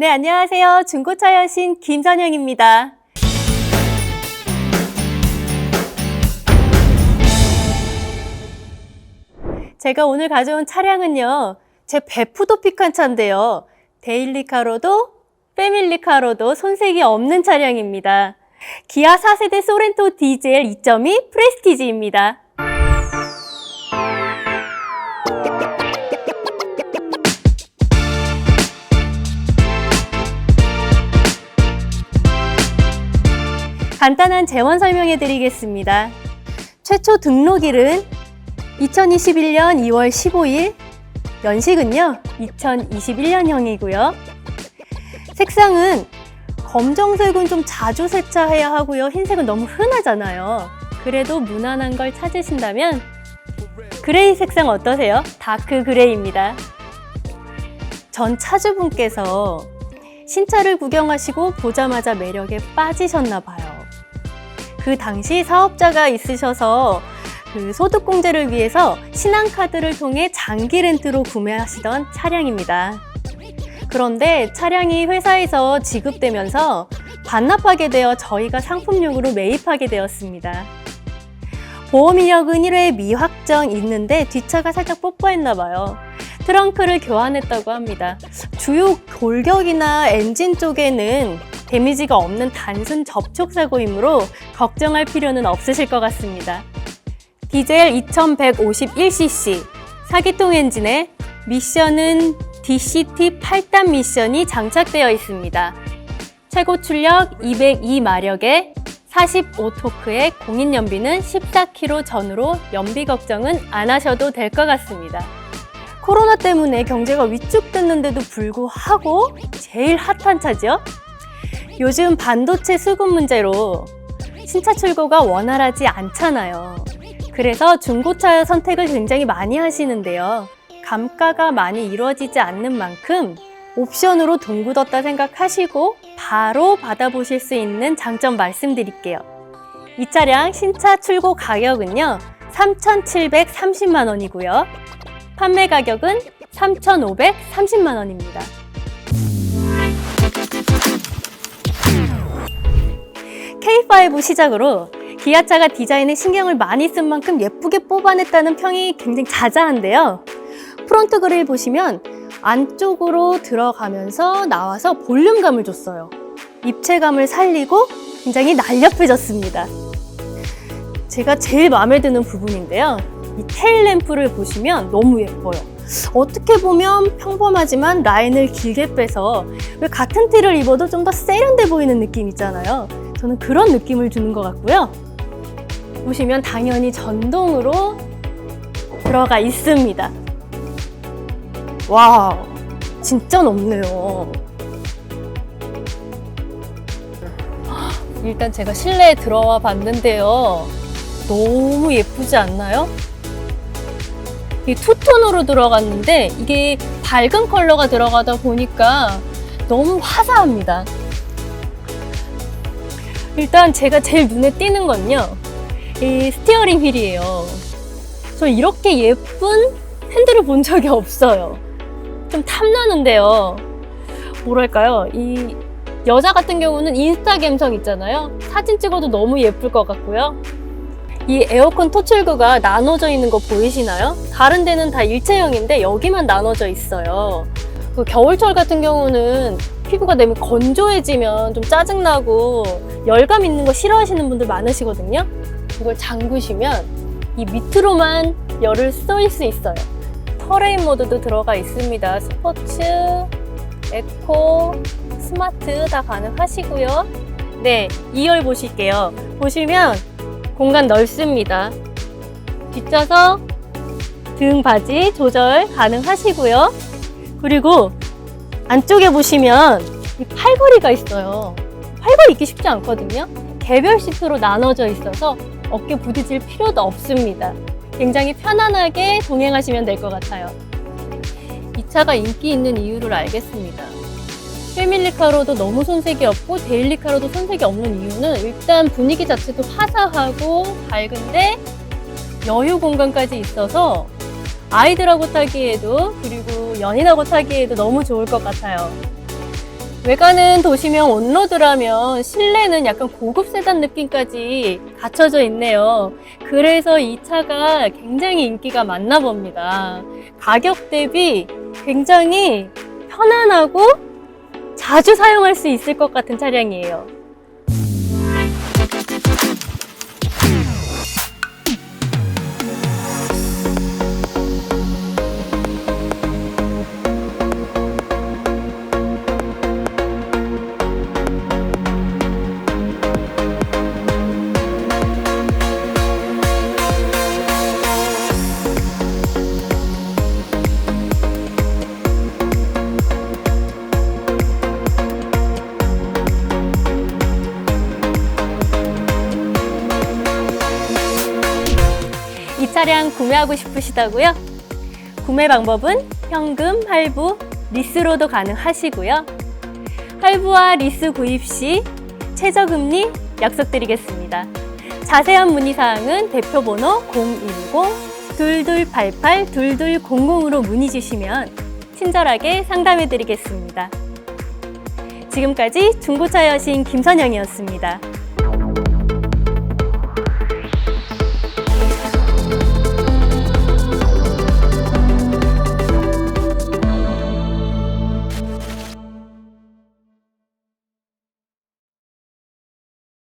네, 안녕하세요. 중고차 여신 김선영입니다. 제가 오늘 가져온 차량은요, 제 베프도 픽한 차인데요. 데일리카로도, 패밀리카로도 손색이 없는 차량입니다. 기아 4세대 소렌토 디젤 2.2 프레스티지입니다. 간단한 재원 설명해 드리겠습니다. 최초 등록일은 2021년 2월 15일, 연식은요, 2021년형이고요. 색상은 검정색은 좀 자주 세차해야 하고요. 흰색은 너무 흔하잖아요. 그래도 무난한 걸 찾으신다면 그레이 색상 어떠세요? 다크 그레이입니다. 전 차주분께서 신차를 구경하시고 보자마자 매력에 빠지셨나 봐요. 그 당시 사업자가 있으셔서 그 소득공제를 위해서 신한카드를 통해 장기 렌트로 구매하시던 차량입니다. 그런데 차량이 회사에서 지급되면서 반납하게 되어 저희가 상품용으로 매입하게 되었습니다. 보험 이력은 1회 미확정 있는데 뒷차가 살짝 뽀뽀했나 봐요. 트렁크를 교환했다고 합니다. 주요 골격이나 엔진 쪽에는 데미지가 없는 단순 접촉 사고이므로 걱정할 필요는 없으실 것 같습니다. 디젤 2151cc 사기통 엔진에 미션은 DCT 8단 미션이 장착되어 있습니다. 최고 출력 202마력에 45토크의 공인 연비는 14km 전후로 연비 걱정은 안 하셔도 될 것 같습니다. 코로나 때문에 경제가 위축됐는데도 불구하고 제일 핫한 차죠. 요즘 반도체 수급 문제로 신차 출고가 원활하지 않잖아요. 그래서 중고차 선택을 굉장히 많이 하시는데요. 감가가 많이 이루어지지 않는 만큼 옵션으로 돈 굳었다 생각하시고 바로 받아보실 수 있는 장점 말씀드릴게요. 이 차량 신차 출고 가격은요, 3,730만 원이고요. 판매 가격은 3,530만 원입니다. K5 시작으로 기아차가 디자인에 신경을 많이 쓴 만큼 예쁘게 뽑아냈다는 평이 굉장히 자자한데요. 프론트 그릴 보시면 안쪽으로 들어가면서 나와서 볼륨감을 줬어요. 입체감을 살리고 굉장히 날렵해졌습니다. 제가 제일 마음에 드는 부분인데요. 이 테일 램프를 보시면 너무 예뻐요. 어떻게 보면 평범하지만 라인을 길게 빼서 왜 같은 티를 입어도 좀 더 세련돼 보이는 느낌 있잖아요. 저는 그런 느낌을 주는 것 같고요. 보시면 당연히 전동으로 들어가 있습니다. 와, 진짜 넓네요. 일단 제가 실내에 들어와 봤는데요. 너무 예쁘지 않나요? 이 투톤으로 들어갔는데 이게 밝은 컬러가 들어가다 보니까 너무 화사합니다. 일단 제가 제일 눈에 띄는 건요. 이 스티어링 휠이에요. 저 이렇게 예쁜 핸들을 본 적이 없어요. 좀 탐나는데요. 뭐랄까요? 이 여자 같은 경우는 인스타 감성 있잖아요. 사진 찍어도 너무 예쁠 것 같고요. 이 에어컨 토출구가 나눠져 있는 거 보이시나요? 다른 데는 다 일체형인데 여기만 나눠져 있어요. 그 겨울철 같은 경우는 피부가 너무 건조해지면 좀 짜증나고 열감 있는 거 싫어하시는 분들 많으시거든요. 이걸 잠그시면 이 밑으로만 열을 쏠 수 있어요. 터레인 모드도 들어가 있습니다. 스포츠, 에코, 스마트 다 가능하시고요. 네, 2열 보실게요. 보시면 공간 넓습니다. 뒷좌석 등 바지 조절 가능하시고요. 그리고 안쪽에 보시면 이 팔걸이가 있어요. 팔걸이 있기 쉽지 않거든요. 개별 시트로 나눠져 있어서 어깨 부딪힐 필요도 없습니다. 굉장히 편안하게 동행하시면 될 것 같아요. 이 차가 인기 있는 이유를 알겠습니다. 패밀리카로도 너무 손색이 없고 데일리카로도 손색이 없는 이유는 일단 분위기 자체도 화사하고 밝은데 여유 공간까지 있어서 아이들하고 타기에도 그리고 연인하고 타기에도 너무 좋을 것 같아요. 외관은 도시명 온로드라면 실내는 약간 고급 세단 느낌까지 갖춰져 있네요. 그래서 이 차가 굉장히 인기가 많나 봅니다. 가격 대비 굉장히 편안하고 자주 사용할 수 있을 것 같은 차량이에요. 차량 구매하고 싶으시다고요? 구매 방법은 현금, 할부, 리스로도 가능하시고요. 할부와 리스 구입 시 최저금리 약속드리겠습니다. 자세한 문의사항은 대표번호 010-2288-2200으로 문의 주시면 친절하게 상담해 드리겠습니다. 지금까지 중고차 여신 김선영이었습니다.